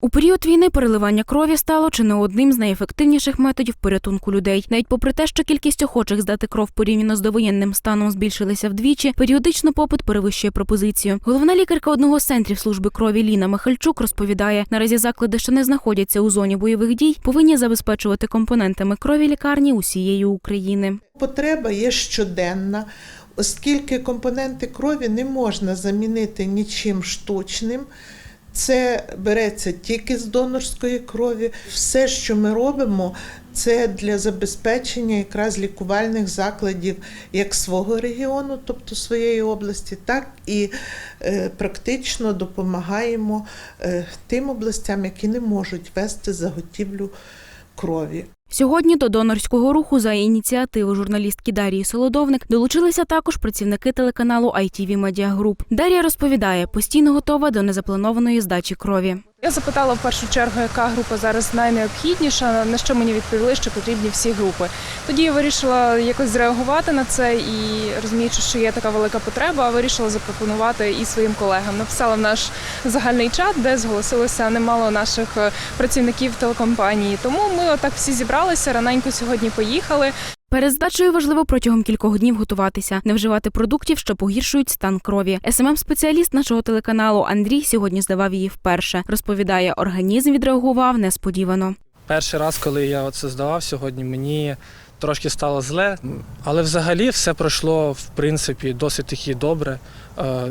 У період війни переливання крові стало чи не одним з найефективніших методів порятунку людей. Навіть попри те, що кількість охочих здати кров порівняно з довоєнним станом збільшилися вдвічі, періодично попит перевищує пропозицію. Головна лікарка одного з центрів служби крові Ліна Михальчук розповідає, наразі заклади, що не знаходяться у зоні бойових дій, повинні забезпечувати компонентами крові лікарні усієї України. Потреба є щоденна, оскільки компоненти крові не можна замінити нічим штучним. Це береться тільки з донорської крові. Все, що ми робимо, це для забезпечення якраз лікувальних закладів як свого регіону, тобто своєї області, так і е, практично допомагаємо е, тим областям, які не можуть вести заготівлю крові. Сьогодні до донорського руху за ініціативи журналістки Дарії Солодовник долучилися також працівники телеканалу ITV Media Group. Дар'я розповідає, постійно готова до незапланованої здачі крові. Я запитала в першу чергу, яка група зараз найнеобхідніша, на що мені відповіли, що потрібні всі групи. Тоді я вирішила якось зреагувати на це і розуміючи, що є така велика потреба, вирішила запропонувати і своїм колегам. Написала в наш загальний чат, де зголосилося немало наших е, працівників телекомпанії. Тому ми отак всі зібралися, раненько сьогодні поїхали. Перед здачею важливо протягом кількох днів готуватися, не вживати продуктів, що погіршують стан крові. СММ-спеціаліст нашого телеканалу Андрій сьогодні здавав її вперше. Розповідає, організм відреагував несподівано. Перший раз, коли я це здавав сьогодні, мені трошки стало зле, але взагалі все пройшло в принципі досить таки добре. Е,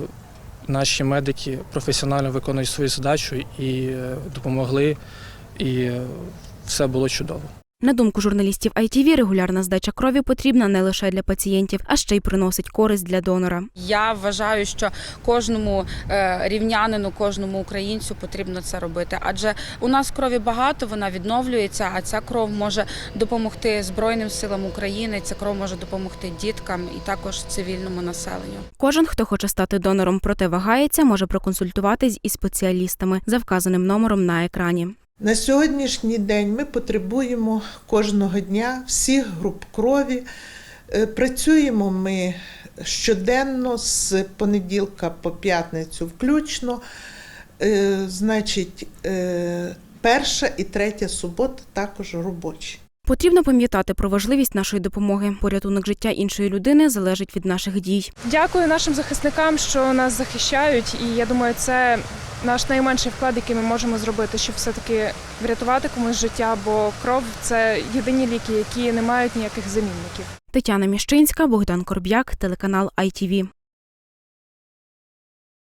Наші медики професіонально виконують свою задачу і е, допомогли, і е, все було чудово. На думку журналістів ITV, регулярна здача крові потрібна не лише для пацієнтів, а ще й приносить користь для донора. Я вважаю, що кожному е, рівнянину, кожному українцю потрібно це робити. Адже у нас крові багато, вона відновлюється, а ця кров може допомогти Збройним силам України. Ця кров може допомогти діткам і також цивільному населенню. Кожен, хто хоче стати донором, проте вагається, може проконсультуватись із спеціалістами за вказаним номером на екрані. На сьогоднішній день ми потребуємо кожного дня всіх груп крові. Е, Працюємо ми щоденно з понеділка по п'ятницю включно. Е, Значить, е, перша і третя субота також робочі. Потрібно пам'ятати про важливість нашої допомоги. Порятунок життя іншої людини залежить від наших дій. Дякую нашим захисникам, що нас захищають, і я думаю, це наш найменший вклад, який ми можемо зробити, щоб все-таки врятувати комусь життя, бо кров це єдині ліки, які не мають ніяких замінників. Тетяна Міщинська, Богдан Корб'як, телеканал ITV.